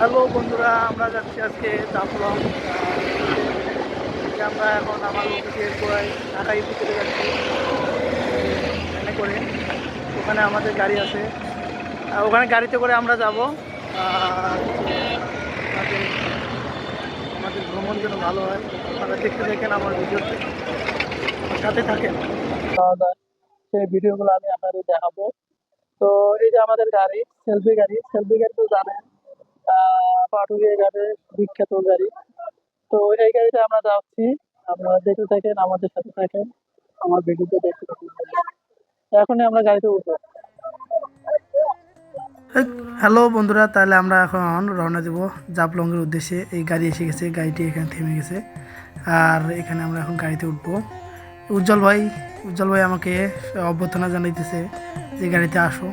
Hello বন্ধুরা, আমরা যাচ্ছি আজকে জাফলং আমরা এখন আমার অফিসের ঢাকায় ভিতরে যাচ্ছি। ট্রেনে করে। ওখানে আমাদের গাড়ি আছে। ওখানে গাড়িতে করে আমরা যাব। আমাদের আমাদের ভ্রমণ যেন ভালো হয়। আপনারা দেখতে দেখেন আমার ভিডিওতে সাথে থাকেন। সেই ভিডিওগুলো আমি আপনাদের দেখাবো। তো এই যে আমাদের গাড়ি সেলফি গাড়ি সেলফি গাড়ি তো জানেন পাটুরিয়া গাড়ি বিখ্যাত গাড়ি। তো এই গাড়িতে আমরা যাচ্ছি আপনারা দেখতে থাকেন, আমাদের সাথে থাকেন, আমার ভিডিওতে দেখতে থাকেন। এখনই আমরা গাড়িতে উঠবো। হ্যালো বন্ধুরা, তাহলে আমরা এখন রওনা দেবো জাপলংয়ের উদ্দেশ্যে। এই গাড়ি এসে গেছে, গাড়িটি এখানে থেমে গেছে। আর এখানে আমরা এখন গাড়িতে উঠবো। উজ্জ্বল ভাই উজ্জ্বল ভাই আমাকে অভ্যর্থনা জানাইতেছে যে গাড়িতে আসো।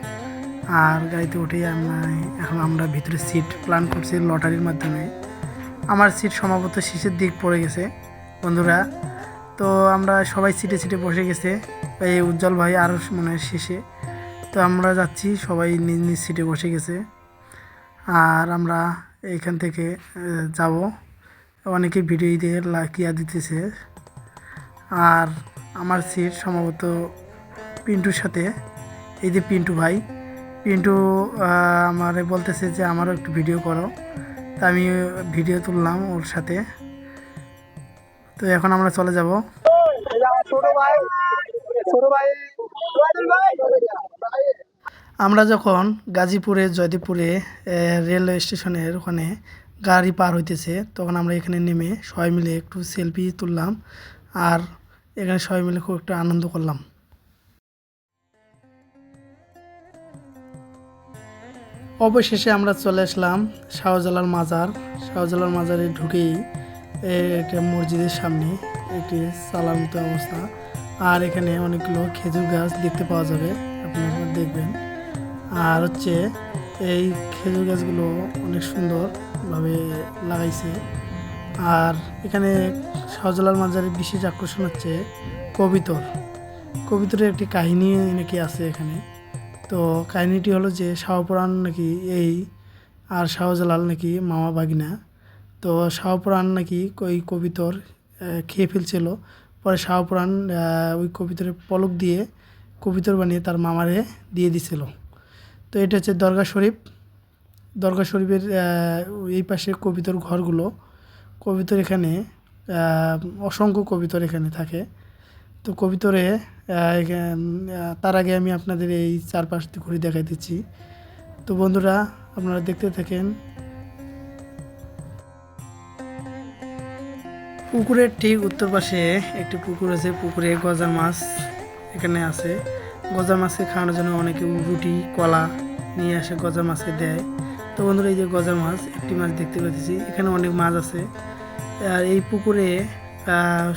আর গাড়িতে উঠেই আমরা এখন আমরা ভিতরে সিট প্ল্যান করছি লটারির মাধ্যমে। আমার সিট সম্ভবত শেষের দিক পড়ে গেছে, বন্ধুরা। তো আমরা সবাই সিটে সিটে বসে গেছে। এই উজ্জ্বল ভাই আরও মানে শেষে। তো আমরা যাচ্ছি, সবাই নিজ নিজ সিটে বসে গেছে। আর আমরা এইখান থেকে যাব। অনেকে ভিডিও দিয়ে লাকিয়া দিতেছে। আর আমার সিট সম্ভবত পিন্টুর সাথে। এই যে পিন্টু ভাই। পিন্টু আমারে বলতেছে যে, আমারও একটু ভিডিও করো। তা আমি ভিডিও তুললাম ওর সাথে। তো এখন আমরা চলে যাব। আমরা যখন গাজীপুরে, জয়দেবপুরে রেলওয়ে স্টেশনের ওখানে গাড়ি পার হইতেছে, তখন আমরা এখানে নেমে সবাই মিলে একটু সেলফি তুললাম আর এখানে সবাই মিলে খুব একটু আনন্দ করলাম। অবশেষে আমরা চলে আসলাম শাহজালাল মাজার। শাহজালাল মাজারে ঢুকেই একটা মসজিদের সামনে একটি সালার মতো অবস্থা। আর এখানে অনেকগুলো খেজুর গাছ দেখতে পাওয়া যাবে, আপনারা দেখবেন। আর হচ্ছে এই খেজুর গাছগুলো অনেক সুন্দরভাবে লাগাইছে। আর এখানে শাহজালাল মাজারের বিশেষ আকর্ষণ হচ্ছে কবিতর। কবিতরের একটি কাহিনী নাকি আছে এখানে। তো কাহিনীটি হলো যে শাহপুরাণ নাকি এই আর শাহজালাল নাকি মামা বাগিনা তো শাহপুরাণ নাকি ওই কবিতর খেয়ে ফেলছিল। পরে শাহপুরাণ ওই কবিতরের পলক দিয়ে কবিতর বানিয়ে তার মামারে দিয়ে দিছিল। তো এটা হচ্ছে দরগা শরীফ। দরগা শরীফের এই পাশে কবিতর ঘরগুলো। কবিতর এখানে অসংখ্য কবিতর এখানে থাকে। তো কবিতরে তার আগে আমি আপনাদের এই চারপাশটি ঘুরে দেখাই দিচ্ছি তো বন্ধুরা, আপনারা দেখতে থাকেন। পুকুরের ঠিক উত্তর পাশে একটি পুকুর আছে, পুকুরে গজার মাছ এখানে আছে। গজার মাছকে খাওয়ানোর জন্য অনেকে রুটি, কলা নিয়ে আসে গজার মাছকে দেয়। তো বন্ধুরা, এই যে গজার মাছ, একটি মাছ দেখতে পাচ্ছি এখানে অনেক মাছ আছে। আর এই পুকুরে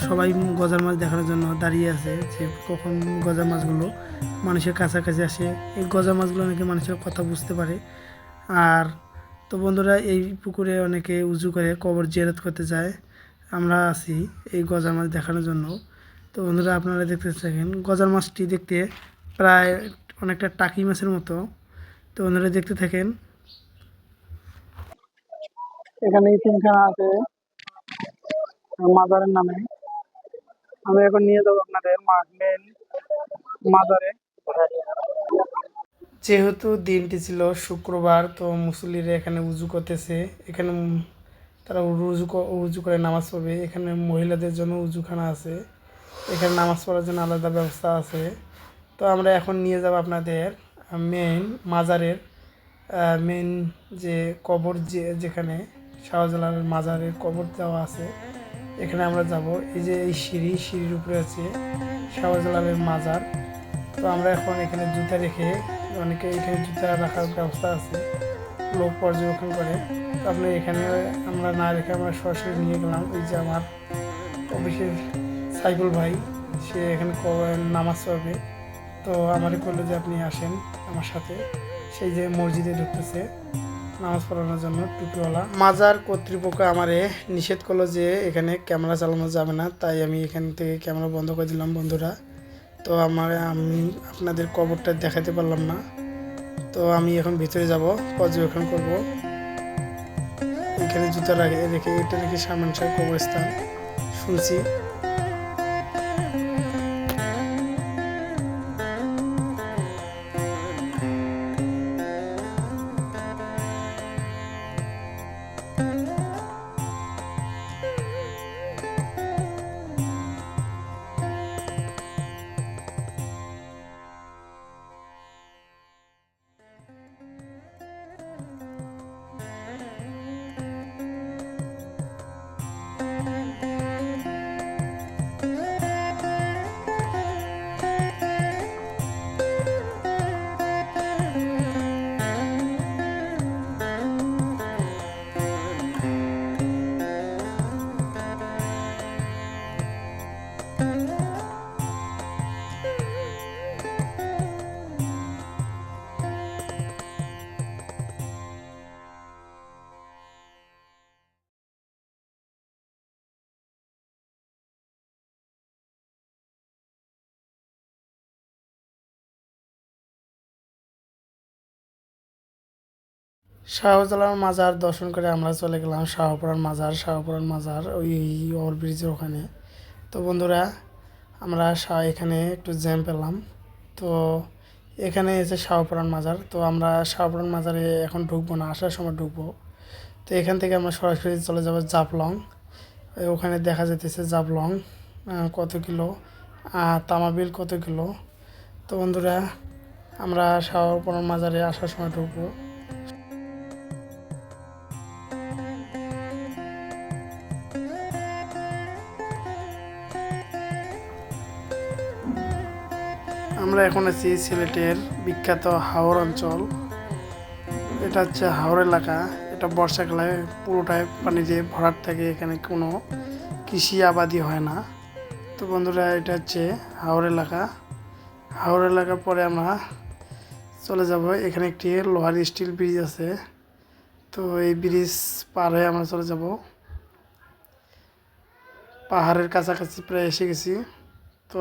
সবাই গজার মাছ দেখার জন্য দাঁড়িয়ে আছে যে কখন গজা মাছগুলো মানুষের কাছাকাছি আসে। এই গজা মাছগুলো অনেকে মানুষের কথা বুঝতে পারে। আর তো বন্ধুরা, এই পুকুরে অনেকে উজু করে কবর জিয়ারত করতে যায়। আমরা আছি এই গজার মাছ দেখানোর জন্য। তো বন্ধুরা, আপনারা দেখতে থাকেন, গজার মাছটি দেখতে প্রায় অনেকটা টাকি মাছের মতো। তো বন্ধুরা, দেখতে থাকেন। এখানে তিনখানা আছে। মাজারের নামে। আমি এখন নিয়ে যাব আপনাদের মেন মাজারে। যেহেতু দিনটি ছিল শুক্রবার, তো মুসল্লিরা এখানে উজু করতেছে। এখানে তারা উজু উজু করে নামাজ পড়বে। এখানে মহিলাদের জন্য উজুখানা আছে। এখানে নামাজ পড়ার জন্য আলাদা ব্যবস্থা আছে। তো আমরা এখন নিয়ে যাব আপনাদের মেন মাজারের মেন যে কবর যে, যেখানে শাহজালালের মাজারের কবর দেওয়া আছে। এখানে আমরা যাব। এই যে এই সিঁড়ি, সিঁড়ির উপরে আছে শাহজালালের মাজার। তো আমরা এখন এখানে জুতা রেখে অনেকে এখানে জুতা রাখার ব্যবস্থা আছে, লোক পর্যবেক্ষণ করে। আপনি এখানে আমরা না রেখে আমরা সরাসরি নিয়ে গেলাম। এই যে আমার অফিসের সাইকুল ভাই, সে এখানে নামাজ পড়বে। তো আমারই করল যে আপনি আসেন আমার সাথে। সেই যে মসজিদে ঢুকতেছে। নামাজ পড়ানোর জন্য টুপিওয়ালা। মাজার কর্তৃপক্ষ আমারে নিষেধ করল যে এখানে ক্যামেরা চালানো যাবে না, তাই আমি এখান থেকে ক্যামেরা বন্ধ করে দিলাম বন্ধুরা। তো আমার, আমি আপনাদের কবরটা দেখাতে পারলাম না। তো আমি এখন ভিতরে যাব, পর্যবেক্ষণ করব। এখানে জুতো রাখে, রেখে, এটা রেখে সামান শাহ কবরস্থান। শুনছি শাহজালাল মাজার দর্শন করে আমরা চলে গেলাম শাহপুরান মাজার শাহপুরান মাজার, ওই ওভার ব্রিজের ওখানে। তো বন্ধুরা, আমরা শাহ এখানে একটু জ্যাম পেলাম। তো এখানে এসে শাহপুরান মাজার, তো আমরা শাহপুরান মাজারে এখন ঢুকবো না, আসার সময় ঢুকবো। তো এখান থেকে আমরা সরাসরি চলে যাব জাপলং ওখানে দেখা যেতেছে জাপলং কত কিলো তামাবিল কত কিলো। তো বন্ধুরা, আমরা শাহপুরান মাজারে আসার সময় ঢুকবো। আমরা এখন আছি সিলেটের বিখ্যাত হাওর অঞ্চল। এটা হচ্ছে হাওর এলাকা। এটা বর্ষাকালে পুরোটাই পানি দিয়ে ভরাট থাকে, এখানে কোনো কৃষি আবাদি হয় না। তো বন্ধুরা, এটা হচ্ছে হাওর এলাকা। হাওর এলাকার পরে আমরা চলে যাব। এখানে একটি লোহার স্টিল ব্রিজ আছে। তো এই ব্রিজ পার হয়ে আমরা চলে যাব। পাহাড়ের কাছাকাছি প্রায় এসে গেছি। তো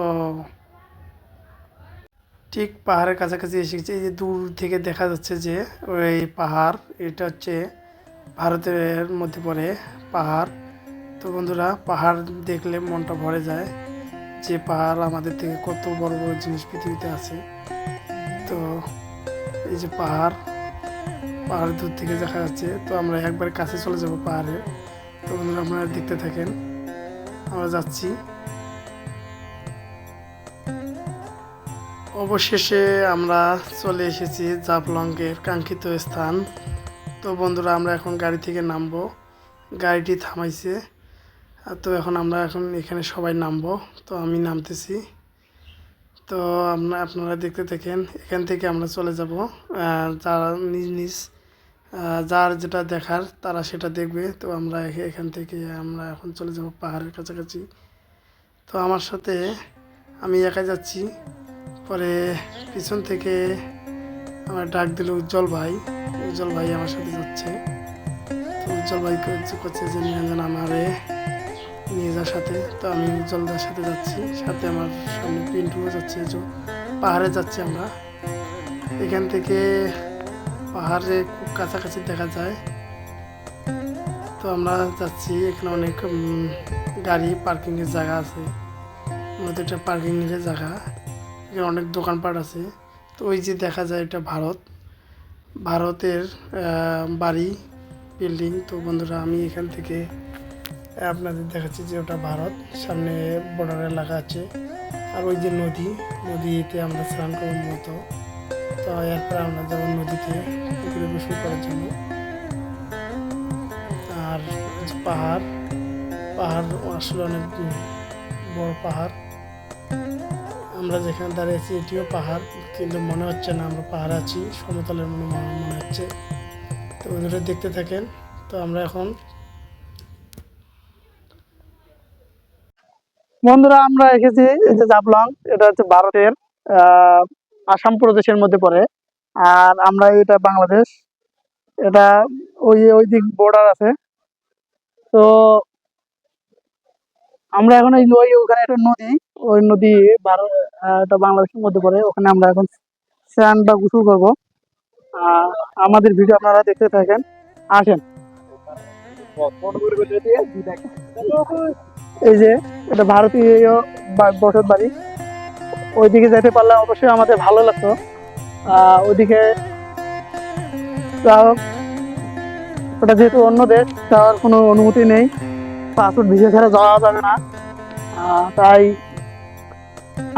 ঠিক পাহাড়ের কাছাকাছি এসে গেছে। এই যে দূর থেকে দেখা যাচ্ছে যে ওই পাহাড়, এটা হচ্ছে ভারতের মধ্যে পড়ে পাহাড়। তো বন্ধুরা, পাহাড় দেখলে মনটা ভরে যায় যে পাহাড় আমাদের থেকে কত বড় বড় জিনিস পৃথিবীতে আছে। তো এই যে পাহাড় পাহাড় দূর থেকে দেখা যাচ্ছে। তো আমরা একবার কাছে চলে যাব পাহাড়ে। তো বন্ধুরা, আপনারা দেখতে থাকেন। আমরা যাচ্ছি। অবশেষে আমরা চলে এসেছি জাফলংয়ের কাঙ্ক্ষিত স্থান। তো বন্ধুরা, আমরা এখন গাড়ি থেকে নামবো। গাড়িটি থামাইছে। তো এখন আমরা এখন এখানে সবাই নামবো। তো আমি নামতেছি। তো আপনারা আপনারা দেখতে থাকেন, এখান থেকে আমরা চলে যাব। যারা নিজ নিজ যার যেটা দেখার তারা সেটা দেখবে। তো আমরা এখান থেকে আমরা এখন চলে যাব পাহাড়ের কাছাকাছি। তো আমার সাথে আমি একা যাচ্ছি। পরে পিছন থেকে আমার ডাক দিল উজ্জ্বল ভাই। উজ্জ্বল ভাই আমার সাথে যাচ্ছে। তো উজ্জ্বল ভাই করছে- যে যান আমারে, নিয়ে যাওয়ার সাথে। তো আমি উজ্জ্বলদার সাথে যাচ্ছি। সাথে আমার সামনে পিন্টুও যাচ্ছে পাহাড়ে যাচ্ছি আমরা। এখান থেকে পাহাড়ে খুব কাছাকাছি দেখা যায়। তো আমরা যাচ্ছি, এখানে অনেক গাড়ি পার্কিংয়ের জায়গা আছে। মূলত এটা পার্কিংয়ের জায়গা। এখানে অনেক দোকানপাট আছে। তো ওই যে দেখা যায় এটা ভারত। ভারতের বাড়ি, বিল্ডিং। তো বন্ধুরা, আমি এখান থেকে আপনাদের দেখাচ্ছি যে ওটা ভারত। সামনে বর্ডার এলাকা আছে। আর ওই যে নদী, নদীতে আমরা স্নান করব মতো তো এরপরে আমরা যাব নদীতে পুকুরে গোসল করার জন্য। আর পাহাড় পাহাড় আসলে অনেক বড় পাহাড়। আমরা যেখানে দাঁড়িয়েছি এটিও পাহাড়, কিন্তু মনে হচ্ছে না আমরা পাহাড় আছি, সমতলের মনে মনে হচ্ছে। তো বন্ধুরা, দেখতে থাকেন। তো আমরা এখন বন্ধুরা, আমরা এসেছি যে জাফলং, এটা হচ্ছে ভারতের আসাম প্রদেশের মধ্যে পড়ে। আর আমরা এটা বাংলাদেশ, এটা ওই ওই দিক বর্ডার আছে। তো আমরা এখন ওই ওখানে একটা নদী ওই নদী ভারত বাংলাদেশের মধ্যে পড়ে। ওখানে আমরা এখন স্নান বা গোসল করব। আমাদের ভিডিও আপনারা দেখতে থাকেন। আসেন। এই যে, এটা ভারতীয় বসত বাড়ি। ওইদিকে যেতে পারলে অবশ্যই আমাদের ভালো লাগতো। ওইদিকে ওটা যেহেতু অন্য দেশ, যাওয়ার কোনো অনুমতি নেই। পাসপোর্ট, ভিসা ছাড়া যাওয়া যাবে না। তাই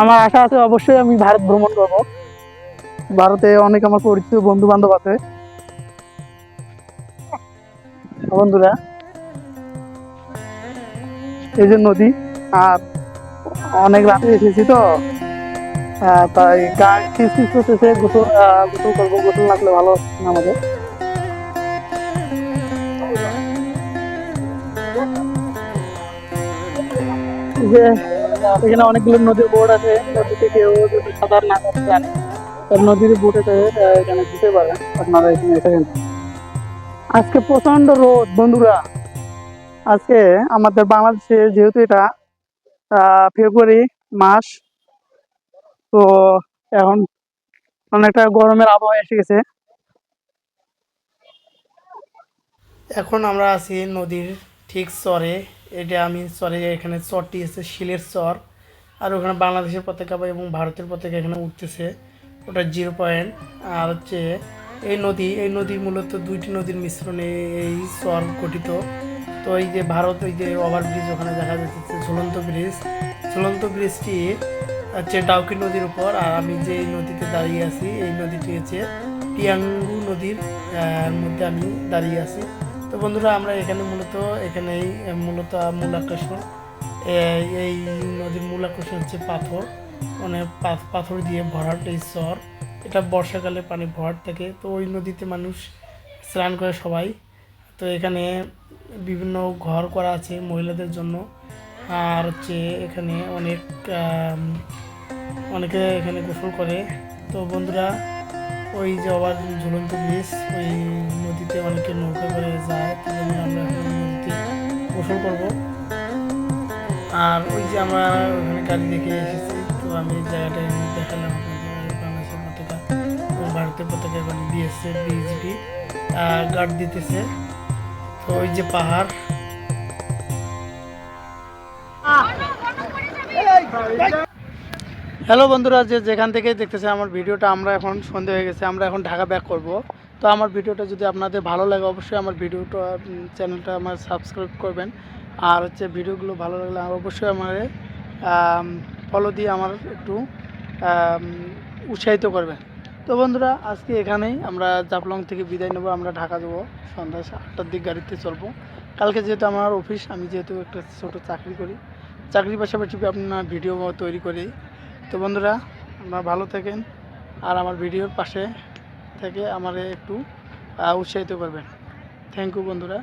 আমার আশা আছে অবশ্যই আমি ভারত ভ্রমণ করব। ভারতে অনেক আমার পরিচিত বন্ধু বান্ধব আছে। বন্ধুরা, এই যে নদী, আর অনেক রাতে এসেছি তো তাই গা করতেছে, গোসল গোসল করব, গোসল লাগলে ভালো আমাদের। যে এখানে অনেকগুলো নদীর বোর্ড আছে। নদীতে কেউ যদি সাঁতার না করতে জানে তার নদীর বোটেতে এখানে দিতে পারে আপনারা এখানে এসে। আজকে প্রচণ্ড রোদ, বন্ধুরা। আজকে আমাদের বাংলাদেশে যেহেতু এটা ফেব্রুয়ারি মাস, তো এখন অনেকটা গরমের আবহাওয়া এসে গেছে। এখন আমরা আছি নদীর ঠিক চরে। এটা আমি চরে এখানে চরটি আছে, শিলের চর। আর ওখানে বাংলাদেশের পতাকা এবং ভারতের পতাকা এখানে উঠতেছে। ওটা জিরো পয়েন্ট। আর হচ্ছে এই নদী এই নদী মূলত দুইটি নদীর মিশ্রণে এই চর গঠিত। তো এই যে ভারত ওই যে ওভারব্রিজ ওখানে দেখা যাচ্ছে, ঝুলন্ত ব্রিজ। ঝুলন্ত ব্রিজটি হচ্ছে ডাউকি নদীর উপর। আর আমি যে এই নদীতে দাঁড়িয়ে আছি, এই নদীটি হচ্ছে টিয়াঙ্গু নদীর মধ্যে আমি দাঁড়িয়ে আছি। তো বন্ধুরা, আমরা এখানে মূলত, এখানেই মূলত মূল আকর্ষণ। এই নদীর মূল আকর্ষণ হচ্ছে পাথর। মানে পাথর দিয়ে ভরাট এই চর এটা বর্ষাকালে পানি ভরাট থাকে। তো ওই নদীতে মানুষ স্নান করে সবাই। তো এখানে বিভিন্ন ঘর করা আছে মহিলাদের জন্য। আর হচ্ছে এখানে অনেক অনেকে এখানে গোসল করে। তো বন্ধুরা, ওই যে আবার ঝুলন্ত ব্রিজ, ওই নদীতে অনেকে নৌকা করে যায় জন্য আমরা নদীতে গোসল করব। আর ওই যে আমরা ওখানে গাড়ি দেখে এসেছি, তো আমি জায়গাটা দেখালাম বাংলাদেশের পতাকা ভারতের পতাকা এখন দিয়েছে বিএসপি গার্ড দিতেছে। তো ওই যে পাহাড়। হ্যালো বন্ধুরা, যে যেখান থেকে দেখতেছে আমার ভিডিওটা, আমরা এখন সন্ধে হয়ে গেছে, আমরা এখন ঢাকা ব্যাক করব। তো আমার ভিডিওটা যদি আপনাদের ভালো লাগে, অবশ্যই আমার ভিডিওটা চ্যানেলটা আমার সাবস্ক্রাইব করবেন। আর হচ্ছে ভিডিওগুলো ভালো লাগলে অবশ্যই আমার ফলো দিয়ে আমার একটু উৎসাহিত করবেন। তো বন্ধুরা, আজকে এখানেই আমরা জাফলং থেকে বিদায় নেব, আমরা ঢাকা যাব। সন্ধ্যা আটটার দিক গাড়িতে চলবো। কালকে যেহেতু আমার অফিস, আমি যেহেতু একটা ছোটো চাকরি করি। চাকরির পাশাপাশি আপনার ভিডিও তৈরি করি। তো বন্ধুরা, আপনারা ভালো থাকেন। আর আমার ভিডিওর পাশে থেকে আমারে একটু উৎসাহিত করবেন। থ্যাংক ইউ বন্ধুরা।